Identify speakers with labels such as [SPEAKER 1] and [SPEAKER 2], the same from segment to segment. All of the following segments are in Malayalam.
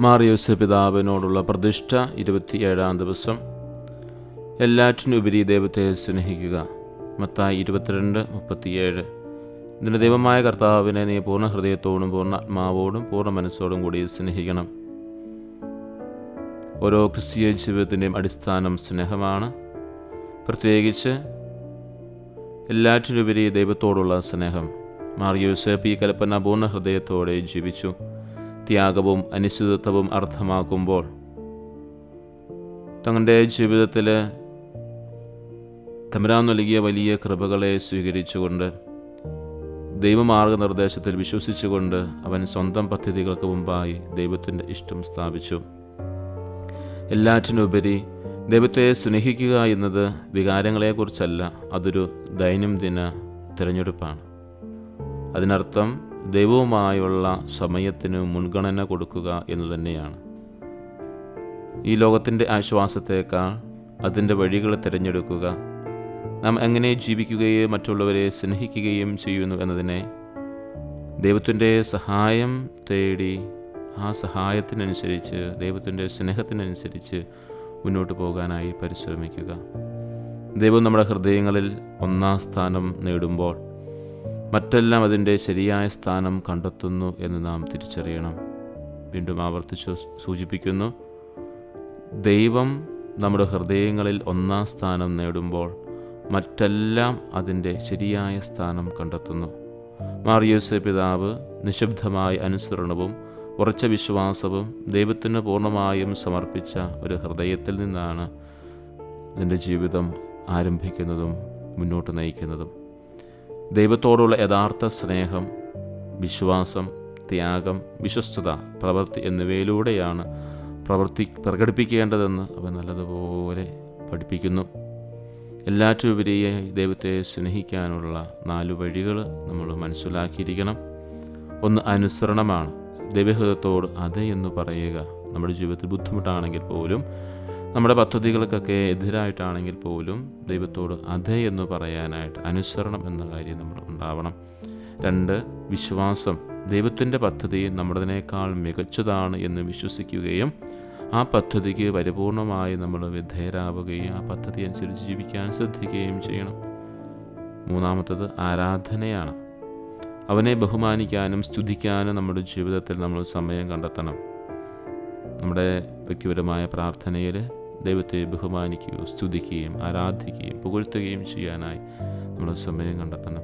[SPEAKER 1] മാറിയോസ് പിതാവിനോടുള്ള പ്രതിഷ്ഠ ഇരുപത്തിയേഴാം ദിവസം. എല്ലാറ്റിനുപരി ദൈവത്തെ സ്നേഹിക്കുക. മത്തായി ഇരുപത്തിരണ്ട് മുപ്പത്തിയേഴ്. ഇതിന്റെ ദൈവമായ കർത്താവിനെ നീ പൂർണ ഹൃദയത്തോടും പൂർണ ആത്മാവോടും പൂർണ മനസ്സോടും കൂടി സ്നേഹിക്കണം. ഓരോ ക്രിസ്തീയ ജീവിതത്തിന്റെയും അടിസ്ഥാനം സ്നേഹമാണ്. പ്രത്യേകിച്ച് എല്ലാറ്റിനുപരി ദൈവത്തോടുള്ള സ്നേഹം. മാറിയോസേപ്പ് ഈ കൽപ്പന പൂർണ ഹൃദയത്തോടെ ജീവിച്ചു. ത്യാഗവും അനിശ്ചിതത്വവും അർത്ഥമാക്കുമ്പോൾ തങ്ങളുടെ ജീവിതത്തിൽ തമരാൻ നൽകിയ വലിയ കൃപകളെ സ്വീകരിച്ചുകൊണ്ട് ദൈവമാർഗനിർദ്ദേശത്തിൽ വിശ്വസിച്ചുകൊണ്ട് അവൻ സ്വന്തം പദ്ധതികൾക്ക് മുമ്പായി ദൈവത്തിന്റെ ഇഷ്ടം സ്ഥാപിച്ചു. എല്ലാറ്റിനുപരി ദൈവത്തെ സ്നേഹിക്കുക എന്നത് വികാരങ്ങളെക്കുറിച്ചല്ല അതൊരു ദൈനംദിന തിരഞ്ഞെടുപ്പാണ്. അതിനർത്ഥം ദൈവവുമായുള്ള സമയത്തിന് മുൻഗണന കൊടുക്കുക എന്നു തന്നെയാണ്. ഈ ലോകത്തിന്റെ ആശ്വാസത്തേക്കാൾ അതിന്റെ വഴികൾ തിരഞ്ഞെടുക്കുക നാം എങ്ങനെ ജീവിക്കുകയും മറ്റുള്ളവരെ സ്നേഹിക്കുകയും ചെയ്യുന്നു എന്നതിനെ ദൈവത്തിന്റെ സഹായം തേടി ആ സഹായത്തിനനുസരിച്ച് ദൈവത്തിന്റെ സ്നേഹത്തിനനുസരിച്ച് മുന്നോട്ട് പോകാനായി പരിശ്രമിക്കുക. ദൈവം നമ്മുടെ ഹൃദയങ്ങളിൽ ഒന്നാം സ്ഥാനം നേടുമ്പോൾ മറ്റെല്ലാം അതിന്റെ ശരിയായ സ്ഥാനം കണ്ടെത്തുന്നു എന്ന് നാം തിരിച്ചറിയണം. വീണ്ടും ആവർത്തിച്ചു സൂചിപ്പിക്കുന്നു ദൈവം നമ്മുടെ ഹൃദയങ്ങളിൽ ഒന്നാം സ്ഥാനം നേടുമ്പോൾ മറ്റെല്ലാം അതിന്റെ ശരിയായ സ്ഥാനം കണ്ടെത്തുന്നു. മാറിയോസ് പിതാവ് നിശബ്ദമായ അനുസരണവും ഉറച്ച വിശ്വാസവും ദൈവത്തിന് പൂർണമായും സമർപ്പിച്ച ഒരു ഹൃദയത്തിൽ നിന്നാണ് ഇതിന്റെ ജീവിതം ആരംഭിക്കുന്നതും മുന്നോട്ട് നയിക്കുന്നതും. ദൈവത്തോടുള്ള യഥാർത്ഥ സ്നേഹം വിശ്വാസം ത്യാഗം വിശ്വസ്തത പ്രവൃത്തി എന്നിവയിലൂടെയാണ് പ്രവർത്തി പ്രകടിപ്പിക്കേണ്ടതെന്ന് അവൻ നല്ലതുപോലെ പഠിപ്പിക്കുന്നു. എല്ലാറ്റുപരിയായി ദൈവത്തെ സ്നേഹിക്കാനുള്ള നാല് വഴികൾ നമ്മൾ മനസ്സിലാക്കിയിരിക്കണം. ഒന്ന് അനുസരണമാണ്. ദൈവഹൃതത്തോട് അതെ എന്ന് പറയുക. നമ്മുടെ ജീവിതത്തിൽ ബുദ്ധിമുട്ടാണെങ്കിൽ പോലും നമ്മുടെ പദ്ധതികൾക്കൊക്കെ എതിരായിട്ടാണെങ്കിൽ പോലും ദൈവത്തോട് അതെ എന്ന് പറയാനായിട്ട് അനുസരണം എന്ന കാര്യം നമ്മൾ ഉണ്ടാവണം. രണ്ട് വിശ്വാസം. ദൈവത്തിന്റെ പദ്ധതി നമ്മുടേതിനേക്കാൾ മികച്ചതാണ് എന്ന് വിശ്വസിക്കുകയും ആ പദ്ധതിക്ക് പരിപൂർണമായി നമ്മൾ വിധേയരാവുകയും ആ പദ്ധതി അനുസരിച്ച് ജീവിക്കാൻ ശ്രദ്ധിക്കുകയും ചെയ്യണം. മൂന്നാമത്തത് ആരാധനയാണ്. അവനെ ബഹുമാനിക്കാനും സ്തുതിക്കാനും നമ്മുടെ ജീവിതത്തിൽ നമ്മൾ സമയം കണ്ടെത്തണം. നമ്മുടെ വ്യക്തിപരമായ പ്രാർത്ഥനയിൽ ദൈവത്തെ ബഹുമാനിക്കുകയോ സ്തുതിക്കുകയും ആരാധിക്കുകയും പുകഴ്ത്തുകയും ചെയ്യാനായി നമ്മൾ സമയം കണ്ടെത്തണം.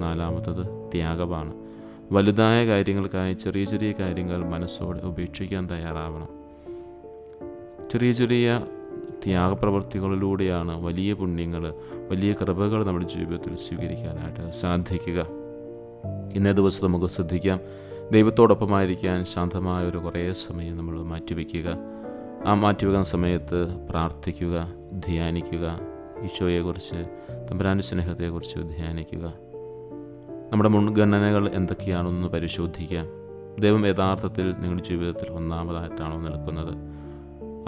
[SPEAKER 1] നാലാമത്തത് ത്യാഗമാണ്. വലുതായ കാര്യങ്ങൾക്കായി ചെറിയ ചെറിയ കാര്യങ്ങൾ മനസ്സോടെ ഉപേക്ഷിക്കാൻ തയ്യാറാവണം. ചെറിയ ചെറിയ ത്യാഗപ്രവൃത്തികളിലൂടെയാണ് വലിയ പുണ്യങ്ങൾ വലിയ കൃപകൾ നമ്മുടെ ജീവിതത്തിൽ സ്വീകരിക്കാനായിട്ട് സാധിക്കുക. ഇന്നേ ദിവസം നമുക്ക് ശ്രദ്ധിക്കാം. ദൈവത്തോടൊപ്പമായിരിക്കാൻ ശാന്തമായ ഒരു കുറേ സമയം നമ്മൾ മാറ്റിവെക്കുക. ആ മാറ്റിവെക്കുന്ന സമയത്ത് പ്രാർത്ഥിക്കുക ധ്യാനിക്കുക ഈശോയെക്കുറിച്ച് തമ്പുരാന്റെ സ്നേഹത്തെക്കുറിച്ച് ധ്യാനിക്കുക. നമ്മുടെ മുൻഗണനകൾ എന്തൊക്കെയാണെന്ന് പരിശോധിക്കുക. ദൈവം യഥാർത്ഥത്തിൽ നിങ്ങളുടെ ജീവിതത്തിൽ ഒന്നാമതായിട്ടാണോ നിൽക്കുന്നത്?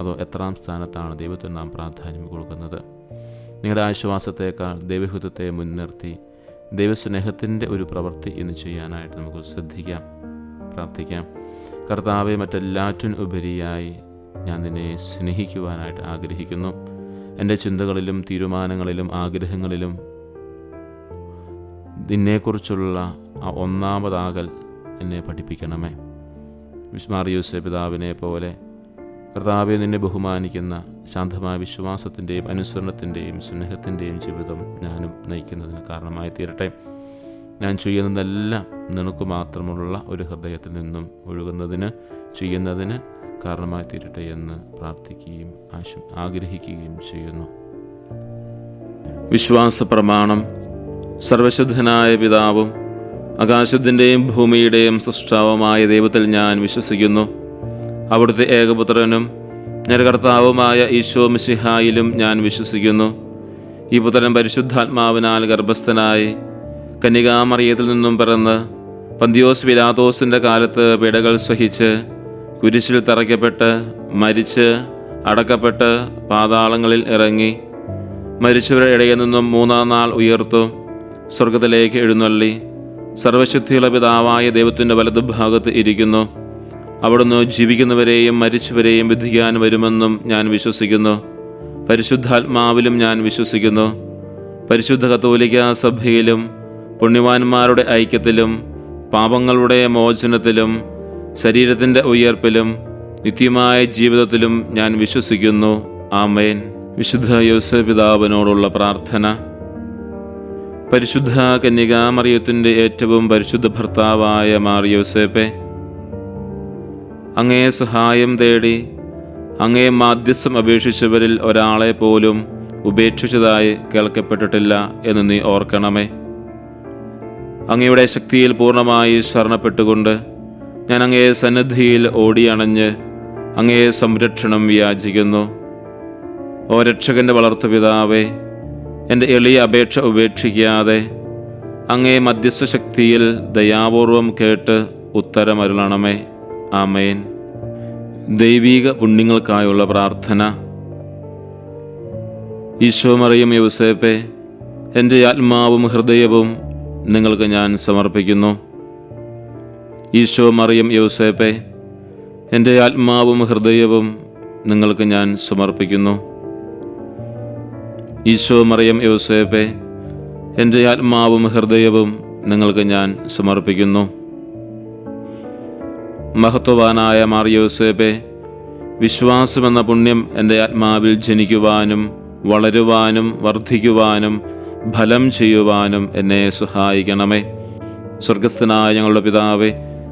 [SPEAKER 1] അതോ എത്രാം സ്ഥാനത്താണ് ദൈവത്തിന് നാം പ്രാധാന്യം കൊടുക്കുന്നത്? നിങ്ങളുടെ ആശ്വാസത്തേക്കാൾ ദൈവഹിതത്തെ മുൻനിർത്തി ദൈവസ്നേഹത്തിന്റെ ഒരു പ്രവൃത്തി ഇന്ന് ചെയ്യാനായിട്ട് നമുക്ക് ശ്രദ്ധിക്കാം പ്രാർത്ഥിക്കാം. കർത്താവെ മറ്റെല്ലാറ്റിനും ഉപരിയായി ഞാൻ നിന്നെ സ്നേഹിക്കുവാനായിട്ട് ആഗ്രഹിക്കുന്നു. എന്റെ ചിന്തകളിലും തീരുമാനങ്ങളിലും ആഗ്രഹങ്ങളിലും നിന്നെക്കുറിച്ചുള്ള ആ ഒന്നാമതാകൽ എന്നെ പഠിപ്പിക്കണമേ. വിസ്മാറിയൂസെ പിതാവിനെ പോലെ കർത്താവെ നിന്നെ ബഹുമാനിക്കുന്ന ശാന്തമായ വിശ്വാസത്തിന്റെയും അനുസരണത്തിന്റെയും സ്നേഹത്തിന്റെയും ജീവിതം ഞാനും നയിക്കുന്നതിന് കാരണമായി തീരട്ടെ. ഞാൻ ചെയ്യുന്നതെല്ലാം നിനക്ക് മാത്രമുള്ള ഒരു ഹൃദയത്തിൽ നിന്നും ഒഴുകുന്നതിന് ചെയ്യുന്നതിന് കാരണമായി തീരട്ടെ എന്ന് പ്രാർത്ഥിക്കുകയും ആശ ആഗ്രഹിക്കുകയും ചെയ്യുന്നു. വിശ്വാസ പ്രമാണം സർവശുദ്ധനായ പിതാവും ആകാശത്തിന്റെയും ഭൂമിയുടെയും സൃഷ്ടാവുമായ ദൈവത്തിൽ ഞാൻ വിശ്വസിക്കുന്നു. അവിടുത്തെ ഏകപുത്രനും നരകർത്താവുമായ ഈശോ മിശിഹായിലും ഞാൻ വിശ്വസിക്കുന്നു. ഈ പുത്രൻ പരിശുദ്ധാത്മാവിനാൽ ഗർഭസ്ഥനായി കന്യകാമറിയത്തിൽ നിന്നും പിറന്ന് പന്തിയോസ് വിലാതോസിന്റെ കാലത്ത് പിടകൾ സഹിച്ച് കുരിശിൽ തറയ്ക്കപ്പെട്ട് മരിച്ച് അടക്കപ്പെട്ട് പാതാളങ്ങളിൽ ഇറങ്ങി മരിച്ചവരുടെ ഇടയിൽ നിന്നും മൂന്നാം നാൾ ഉയർത്തു സ്വർഗത്തിലേക്ക് എഴുന്നള്ളി. സർവശുദ്ധിയുള്ള പിതാവായ ദൈവത്തിന്റെ വലതുഭാഗത്ത് ഇരിക്കുന്നു. അവിടുന്ന് ജീവിക്കുന്നവരെയും മരിച്ചവരെയും വിധിക്കാൻ വരുമെന്നും ഞാൻ വിശ്വസിക്കുന്നു. പരിശുദ്ധാത്മാവിലും ഞാൻ വിശ്വസിക്കുന്നു. പരിശുദ്ധ കത്തോലിക്ക സഭയിലും പുണ്യവാന്മാരുടെ ഐക്യത്തിലും പാപങ്ങളുടെ മോചനത്തിലും ശരീരത്തിന്റെ ഉയർപ്പിലും നിത്യമായ ജീവിതത്തിലും ഞാൻ വിശ്വസിക്കുന്നു. ആമേൻ. വിശുദ്ധ യോസപിതാവിനോടുള്ള പ്രാർത്ഥന. പരിശുദ്ധ കന്യകാമറിയത്തിന്റെ ഏറ്റവും പരിശുദ്ധ ഭർത്താവായ മാർ യോസേപ്പെ അങ്ങേ സഹായം തേടി അങ്ങേ മാധ്യസ്ഥം അപേക്ഷിച്ചവരിൽ ഒരാളെ പോലും ഉപേക്ഷിച്ചതായി കേൾക്കപ്പെട്ടിട്ടില്ല എന്ന് നീ ഓർക്കണമേ. അങ്ങയുടെ ശക്തിയിൽ പൂർണമായി ശരണപ്പെട്ടുകൊണ്ട് ഞാൻ അങ്ങേ സന്നദ്ധിയിൽ ഓടിയണഞ്ഞ് അങ്ങേ സംരക്ഷണം വ്യാചിക്കുന്നു. ഓ രക്ഷകന്റെ വളർത്തുപിതാവേ എന്റെ എളിയ അപേക്ഷ ഉപേക്ഷിക്കാതെ അങ്ങേ മധ്യസ്ഥ ശക്തിയിൽ ദയാപൂർവം കേട്ട് ഉത്തരമരുളണമേ. ആമേൻ. ദൈവീക പുണ്യങ്ങൾക്കായുള്ള പ്രാർത്ഥന. ഈശോ മറിയം യൗസേപ്പെ എന്റെ ആത്മാവും ഹൃദയവും നിങ്ങൾക്ക് ഞാൻ സമർപ്പിക്കുന്നു. ഈശോ മറിയം യോസേപ്പെ എന്റെ ആത്മാവും ഹൃദയവും നിങ്ങൾക്ക് ഞാൻ സമർപ്പിക്കുന്നു. ഈശോ മറിയം യോസേപ്പെ എന്റെ ആത്മാവും ഹൃദയവും നിങ്ങൾക്ക് ഞാൻ സമർപ്പിക്കുന്നു. മഹത്വവാനായ മാറിയോസേപ്പെ വിശ്വാസമെന്ന പുണ്യം എന്റെ ആത്മാവിൽ ജനിക്കുവാനും വളരുവാനും വർദ്ധിക്കുവാനും ഫലം ചെയ്യുവാനും എന്നെ സഹായിക്കണമേ. സ്വർഗസ്ഥനായ ഞങ്ങളുടെ പിതാവേ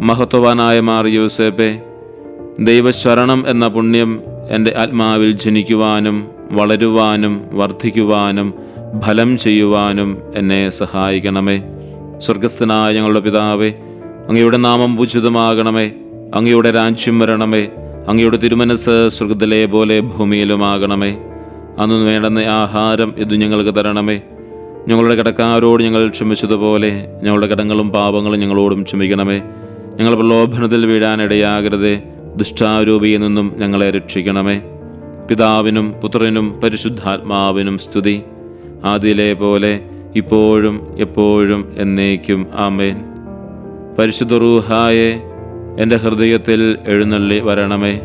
[SPEAKER 1] മഹത്വവാനായ മാർ യൂസേപ്പെ ദൈവശരണം എന്ന പുണ്യം എന്റെ ആത്മാവിൽ ജനിക്കുവാനും വളരുവാനും വർദ്ധിക്കുവാനും ഫലം ചെയ്യുവാനും എന്നെ സഹായിക്കണമേ. സ്വർഗസ്ഥനായ ഞങ്ങളുടെ പിതാവേ അങ്ങയുടെ നാമം പൂജിതമാകണമേ. അങ്ങയുടെ രാജ്യം വരണമേ. അങ്ങയുടെ തിരുമനസ് സ്വർഗത്തിലെ പോലെ ഭൂമിയിലുമാകണമേ. അന്ന് വേണ്ടുന്ന ആഹാരം ഇത് ഞങ്ങൾക്ക് തരണമേ. ഞങ്ങളുടെ കടക്കാരോട് ഞങ്ങൾ ക്ഷമിച്ചതുപോലെ ഞങ്ങളുടെ കടങ്ങളും പാപങ്ങളും ഞങ്ങളോടും ക്ഷമിക്കണമേ. ഞങ്ങൾ പ്രലോഭനത്തിൽ വീഴാനിടയാകരുതേ. ദുഷ്ടാരൂപിയിൽ നിന്നും ഞങ്ങളെ രക്ഷിക്കണമേ. പിതാവിനും പുത്രനും പരിശുദ്ധാത്മാവിനും സ്തുതി. ആദിയിലെ പോലെ ഇപ്പോഴും എപ്പോഴും എന്നേക്കും ആമേൻ. പരിശുദ്ധ റൂഹായെ എന്റെ ഹൃദയത്തിൽ എഴുന്നള്ളി വരണമേ.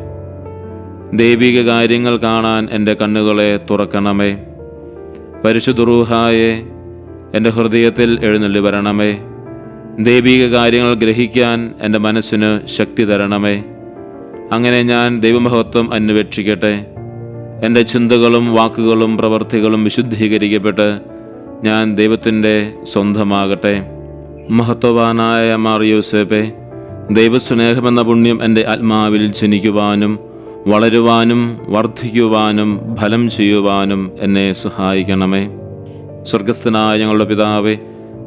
[SPEAKER 1] ദൈവിക കാര്യങ്ങൾ കാണാൻ എന്റെ കണ്ണുകളെ തുറക്കണമേ. പരിശുദ്ധ റൂഹായെ എന്റെ ഹൃദയത്തിൽ എഴുന്നള്ളി വരണമേ. ദൈവിക കാര്യങ്ങൾ ഗ്രഹിക്കാൻ എന്റെ മനസ്സിന് ശക്തി തരണമേ. അങ്ങനെ ഞാൻ ദൈവമഹത്വം അന്വേഷിക്കട്ടെ. എന്റെ ചിന്തകളും വാക്കുകളും പ്രവർത്തികളും വിശുദ്ധീകരിക്കപ്പെട്ട് ഞാൻ ദൈവത്തിന്റെ സ്വന്തമാകട്ടെ. മഹത്വവാനായ മാർ യൂസേപ്പെ ദൈവസ്നേഹമെന്ന പുണ്യം എന്റെ ആത്മാവിൽ ജനിക്കുവാനും വളരുവാനും വർദ്ധിക്കുവാനും ഫലം ചെയ്യുവാനും എന്നെ സഹായിക്കണമേ. സ്വർഗസ്ഥനായ ഞങ്ങളുടെ പിതാവേ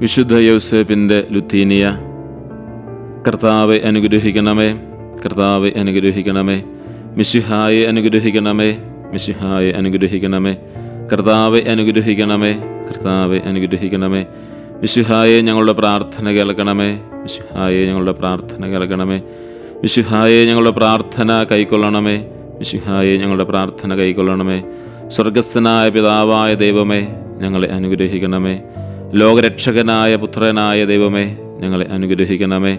[SPEAKER 1] വിശുദ്ധ യൗസേപ്പിന്റെ ലുത്തീനിയ കർത്താവെ അനുഗ്രഹിക്കണമേ കർത്താവെ അനുഗ്രഹിക്കണമേ മിശിഹായെ അനുഗ്രഹിക്കണമേ മിശിഹായെ അനുഗ്രഹിക്കണമേ കർത്താവെ അനുഗ്രഹിക്കണമേ കർത്താവെ അനുഗ്രഹിക്കണമേ മിശിഹായെ ഞങ്ങളുടെ പ്രാർത്ഥന കേൾക്കണമേ മിശിഹായെ ഞങ്ങളുടെ പ്രാർത്ഥന കേൾക്കണമേ മിശിഹായെ ഞങ്ങളുടെ പ്രാർത്ഥന കൈക്കൊള്ളണമേ മിശിഹായെ ഞങ്ങളുടെ പ്രാർത്ഥന കൈക്കൊള്ളണമേ സ്വർഗസ്ഥനായ പിതാവായ ദൈവമേ ഞങ്ങളെ അനുഗ്രഹിക്കണമേ ലോകരക്ഷകനായ പുത്രനായ ദൈവമേ ഞങ്ങളെ അനുഗ്രഹിക്കണമേ.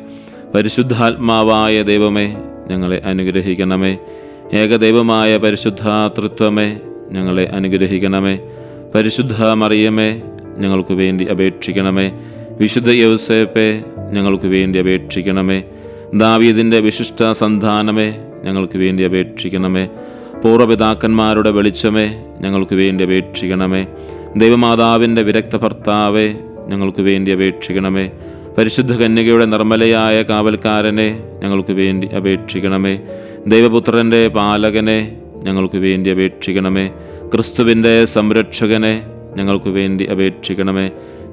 [SPEAKER 1] പരിശുദ്ധാത്മാവായ ദൈവമേ ഞങ്ങളെ അനുഗ്രഹിക്കണമേ. ഏകദൈവമായ പരിശുദ്ധാതൃത്വമേ ഞങ്ങളെ അനുഗ്രഹിക്കണമേ. പരിശുദ്ധ മറിയമേ ഞങ്ങൾക്ക് വേണ്ടി അപേക്ഷിക്കണമേ. വിശുദ്ധ യൗസേപ്പെ ഞങ്ങൾക്ക് വേണ്ടി അപേക്ഷിക്കണമേ. ദാവീദിന്റെ വിശിഷ്ട സന്താനമേ ഞങ്ങൾക്ക് വേണ്ടി അപേക്ഷിക്കണമേ. പൂർവപിതാക്കന്മാരുടെ വെളിച്ചമേ ഞങ്ങൾക്ക് വേണ്ടി അപേക്ഷിക്കണമേ. ദൈവമാതാവിന്റെ വിരക്ത ഭർത്താവെ ഞങ്ങൾക്ക് വേണ്ടി അപേക്ഷിക്കണമേ. പരിശുദ്ധ കന്യകയുടെ നിർമ്മലയായ കാവൽക്കാരനെ ഞങ്ങൾക്ക് വേണ്ടി അപേക്ഷിക്കണമേ. ദൈവപുത്രന്റെ പാലകനെ ഞങ്ങൾക്ക് വേണ്ടി അപേക്ഷിക്കണമേ. ക്രിസ്തുവിന്റെ സംരക്ഷകനെ ഞങ്ങൾക്ക് വേണ്ടി അപേക്ഷിക്കണമേ.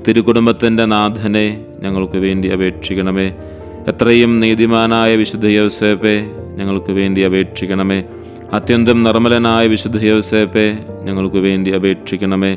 [SPEAKER 1] തിരുകുടുംബത്തിന്റെ നാഥനെ ഞങ്ങൾക്ക് വേണ്ടി അപേക്ഷിക്കണമേ. എത്രയും നീതിമാനായ വിശുദ്ധ യോസേപ്പെ ഞങ്ങൾക്ക് വേണ്ടി അപേക്ഷിക്കണമേ. അത്യന്തം നിർമ്മലനായ വിശുദ്ധ യോസേപ്പെ ഞങ്ങൾക്ക് വേണ്ടി അപേക്ഷിക്കണമേ.